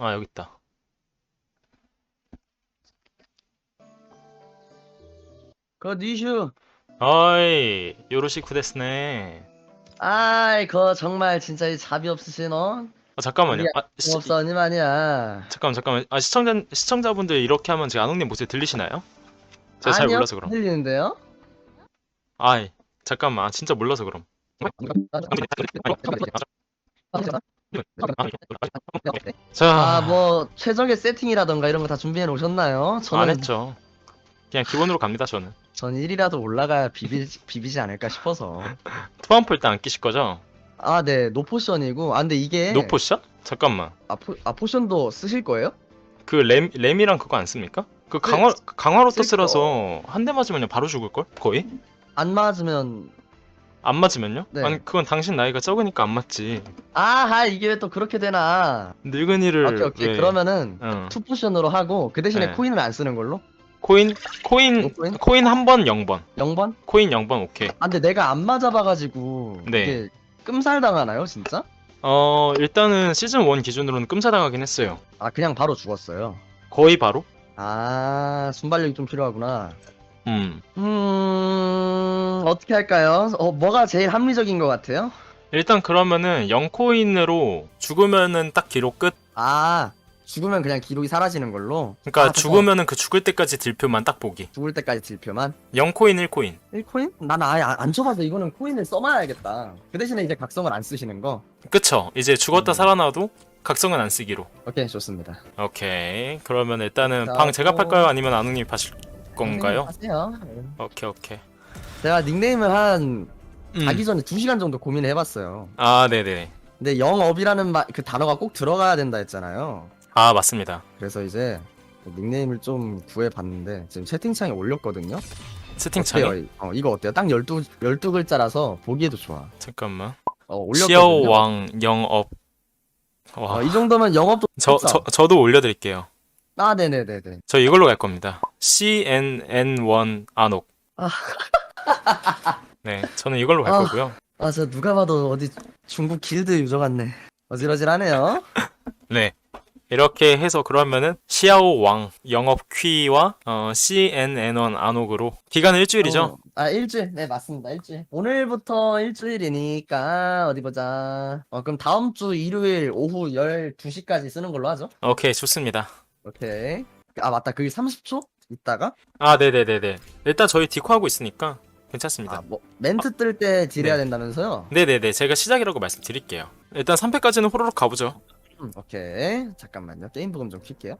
아 여기 있다. 그 니슈 어이 요로시쿠 데스네. 아이 그 정말 진짜 이 자비 없으신 어? 아 잠깐만요. 아, 시, 없어님 아니야 잠깐만 잠깐만. 아 시청자 시청자분들 이렇게 하면 제가 안홍님 목소리 들리시나요? 제가 잘 아니요, 몰라서 그럼. 들리는데요? 아이 잠깐만 아, 진짜 몰라서 그럼. 자, 아 뭐 최적의 세팅이라던가 이런 거 다 준비해 놓으셨나요? 저는 안 했죠. 그냥 기본으로 갑니다 저는. 전 1이라도 올라가야 비비, 비비지 않을까 싶어서 투함프 일단 안 끼실 거죠? 아 네 노포션이고 아 근데 이게 노포샷? 잠깐만. 아, 포, 아 포션도 쓰실 거예요? 그 램, 램이랑 그거 안 씁니까? 그 네, 강화 강화로 쓸 터스라서 한 대 맞으면 바로 죽을 걸? 거의? 안 맞으면 안 맞으면요? 네. 아니 그건 당신 나이가 적으니까 안 맞지. 아하 이게 왜 또 그렇게 되나 늙은이를 오케이 오케이 왜- 그러면은 어. 투 포션으로 하고 그 대신에 네. 코인을 안 쓰는 걸로 코인 코인 노코인? 코인 한 번 0번. 0번? 코인 0번 오케이. 아 근데 내가 안 맞아봐가지고 네. 이게 끔살 당하나요 진짜? 어 일단은 시즌 1 기준으로는 끔사당하긴 했어요. 아 그냥 바로 죽었어요 거의 바로. 아 순발력이 좀 필요하구나 음. 음 어떻게 할까요? 어 뭐가 제일 합리적인 것 같아요? 일단 그러면은 0코인으로 죽으면은 딱 기록 끝. 아 죽으면 그냥 기록이 사라지는 걸로 그러니까 아. 죽으면은 그 죽을 때까지 딜표만 딱 보기. 죽을 때까지 딜표만 0코인 1코인. 1코인? 난 아예 안, 안 쳐봐서 이거는 코인을 써놔야겠다 그 대신에 이제 각성을 안 쓰시는 거 그쵸? 이제 죽었다 음. 살아나도 각성은 안 쓰기로. 오케이 좋습니다 오케이. 그러면 일단은 자, 방 제가 또- 팔까요? 아니면 아누님 파실 건가요? 하세요 네. 오케이 오케이. 제가 닉네임을 한 음. 가기 전에 2시간 정도 고민을 해봤어요 아 네네. 근데 영업이라는 마, 그 단어가 꼭 들어가야 된다 했잖아요 아 맞습니다. 그래서 이제 닉네임을 좀 구해봤는데 지금 채팅창에 올렸거든요 채팅창에 어때요? 이- 어, 이거 어때요? 딱 12, 12글자라서 보기에도 좋아 잠깐만. 어, 올렸거든요 시어왕 영업. 와. 어, 이 정도면 영업도 저. 저 저도 올려드릴게요. 아 네네네네 저 이걸로 갈 겁니다. CNN1 안옥. 아. 네, 저는 이걸로 갈 아. 거고요. 아 저 누가 봐도 어디 중국 길드 유저 같네 어질어질하네요 네. 이렇게 해서 그러면은 시아오 왕 영업 퀴와 어, CNN1 안옥으로 기간은 일주일이죠? 어, 아 일주일 네 맞습니다 일주일 오늘부터 일주일이니까 어디 보자 어 그럼 다음 주 일요일 오후 12시까지 쓰는 걸로 하죠 오케이 좋습니다. 오케이 아 맞다 그게 30초 있다가 아 네네네네. 일단 저희 디코 하고 있으니까 괜찮습니다. 아 뭐 멘트 뜰때 딜해야 네. 된다면서요 네네네 제가 시작이라고 말씀드릴게요. 일단 3패까지는 호로록 가보죠. 음, 오케이 잠깐만요 게임 부금 좀 킬게요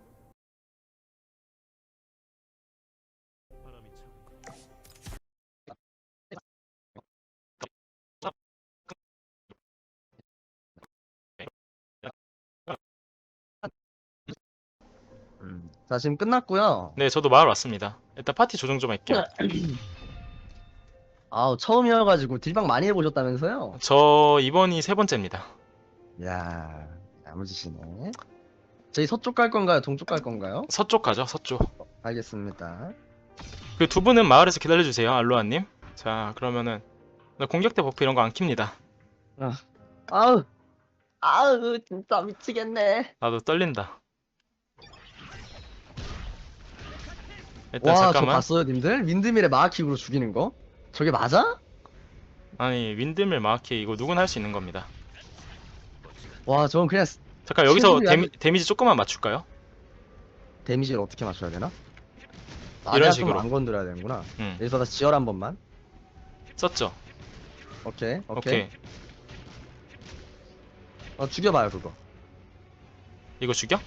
음, 자 지금 끝났고요 네 저도 마을 왔습니다. 일단 파티 조정 좀 할게요. 아우 처음이어가지고 딜방 많이 해보셨다면서요? 저 이번이 세 번째입니다. 야 야무지시네 저희 서쪽 갈 건가요? 동쪽 갈 건가요? 서쪽 가죠 서쪽. 알겠습니다 그 두 분은 마을에서 기다려주세요 알로아님. 자 그러면은 나 공격대 버프 이런 거 안 킵니다. 아우 아우 진짜 미치겠네 나도 떨린다. 일단 와 저 잠깐만. 봤어요 님들? 윈드밀의 마하킥으로 죽이는 거? 저게 맞아? 아니 윈드밀 마키 이거 누구나 할수 있는 겁니다. 와 저건 그냥 스- 잠깐 여기서 친구들이 데미, 데미지 조금만 맞출까요? 데미지를 어떻게 맞춰야 되나? 아, 이런 내가 식으로. 좀안 건드려야 되는구나 응 여기서 다시 지열 한 번만 썼죠. 오케이 오케이, 오케이. 어 죽여봐요 그거 이거 죽여?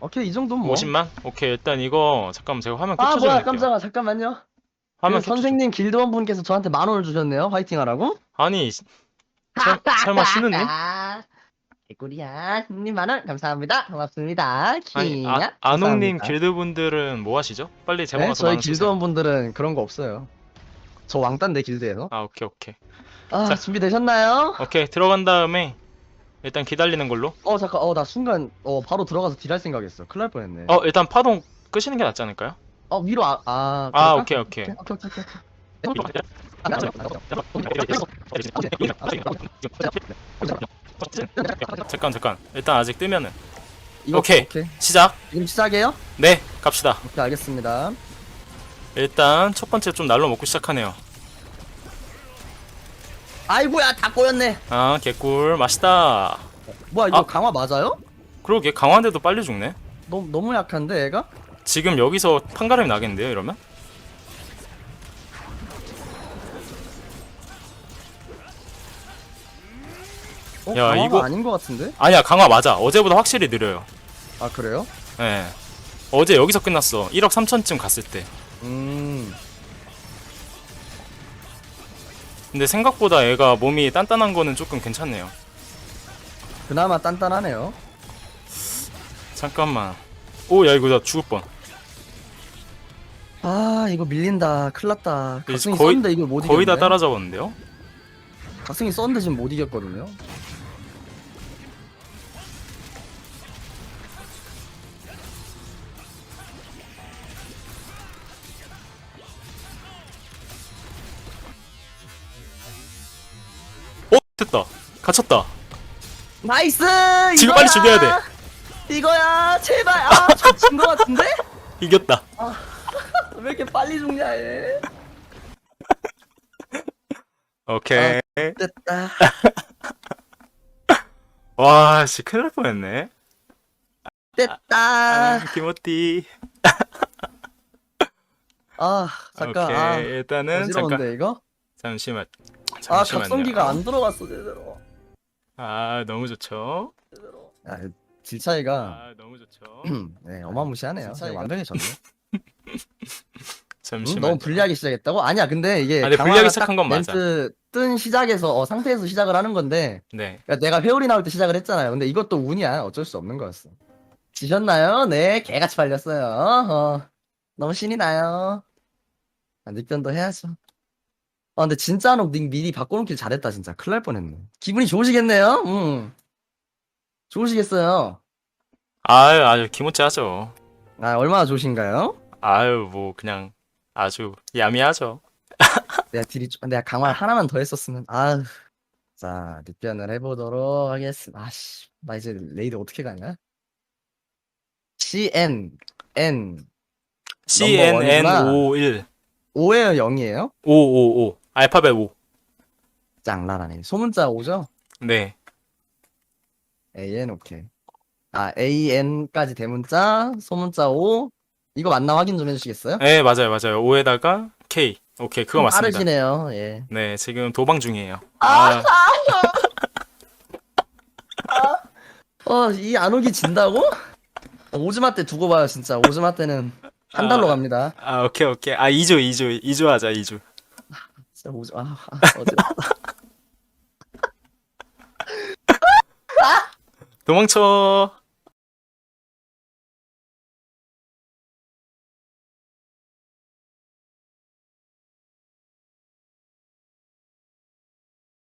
오케이 이 정도면 뭐 50만? 오케이 일단 이거 잠깐만 제가 화면 아 캡처 좀 뭐야 할게요. 깜짝아 잠깐만요 그 좀. 선생님 길드원 분께서 저한테 만 원을 주셨네요 화이팅 하라고? 아니 설, 설마 신우님? 개꿀이야 님 만 원 감사합니다 고맙습니다 아니 키냐 아, 아농님 감사합니다. 길드분들은 뭐 하시죠? 빨리 제목 네, 와서 저희. 길드원 분들은 그런 거 없어요 저 왕딴데 길드에서 아 오케이 오케이 아 자. 준비되셨나요? 오케이 들어간 다음에 일단 기다리는 걸로 어 잠깐 어 나 순간 어 바로 들어가서 딜할 생각했어 큰일 날 뻔했네 어 일단 파동 끄시는 게 낫지 않을까요? 어 위로 아, 아 아 그럴까? 오케이 오케이 오케이 오케이 잠깐 잠깐 일단 아직 뜨면은 이거 오케이. 오케이. 시작 지금 시작해요? 네 갑시다 오케이 알겠습니다. 일단 첫 번째 좀 날로 먹고 시작하네요 아이고야 다 꼬였네. 아 개꿀 맛있다 뭐야 이거 아. 강화 맞아요? 그러게 강화인데도 빨리 죽네 너무 너무 약한데 얘가? 지금 여기서 판가름이 나겠는데요 이러면? 어, 야, 강화가 이거- 아닌 것 같은데? 아니야 강화 맞아 어제보다 확실히 느려요 아 그래요? 예 어제 여기서 끝났어 1억 3천쯤 갔을 때 음. 근데 생각보다 애가 몸이 단단한 거는 조금 괜찮네요 그나마 단단하네요. 잠깐만 오 야 이거 나 죽을 뻔 아 이거 밀린다. 큰일났다. 각성이 거의- 썼는데 이걸 못 이겼네. 거의 다 따라잡았는데요? 각성이 썼는데 지금 못 이겼거든요. 어? 됐다 갇혔다 나이스! 지금 이거야! 빨리 죽여야 돼. 이거야 제발 아진거 같은데? 이겼다 왜 이렇게 빨리 죽냐 얘? 오케이 됐다. 와 씨 큰일 날 뻔했네 됐다. 아, 김어띠 아 잠깐. 오케이 아, 일단은 잠깐 어지러운데 이거? 잠시만 아 잠시만요 각성기가 안 들어갔어 제대로. 아 너무 좋죠 아, 질 차이가 아 너무 좋죠 네 어마무시하네요. 질 차이가- 완벽해졌네. 잠시만 음, 너무 불리하게 시작했다고? 아니야 근데 이게 아니, 강화가 불리하게 딱 시작한 건 맞아. 멘트 뜬 시작에서 어, 상태에서 시작을 하는 건데 네 그러니까 내가 회오리 나올 때 시작을 했잖아요. 근데 이것도 운이야. 어쩔 수 없는 거였어. 지셨나요? 네, 개같이 팔렸어요. 어, 너무 신이 나요. 아, 닉변도 해야죠. 아, 근데 진짜로 닉 미리 바꿔놓길 잘했다, 진짜. 큰일 날 뻔했네. 기분이 좋으시겠네요? 음. 좋으시겠어요? 아유 아주 기모찌 하죠 아, 얼마나 좋으신가요? 아유 뭐 그냥 아주 야미하죠 내가 딜이, 좀- 내가 강화 하나만 더 했었으면, 아휴. 자, 닉변을 해보도록 하겠습니다. 아씨, 나 이제 레이드 어떻게 가냐? CN, N, CNN51 5에요, 0이에요? 555 알파벳 5 짱라라네. 소문자 5죠? 네. AN, 오케이. 아, AN까지 대문자, 소문자 5. 이거 맞나 확인 좀 해주시겠어요? 네 맞아요 맞아요 5에다가 K 오케이 그거 좀 맞습니다 빠르시네요, 예. 네 지금 도방 중이에요 아! 아, 어, 이 안 오기 진다고? 어, 오즈마 때 두고 봐요, 진짜. 오즈마 때는 한 달로 아. 갑니다. 아 오케이 오케이 아 2조 2조 2조 하자 2조 진짜 오즈, 아, 아 어지럽다. 도망쳐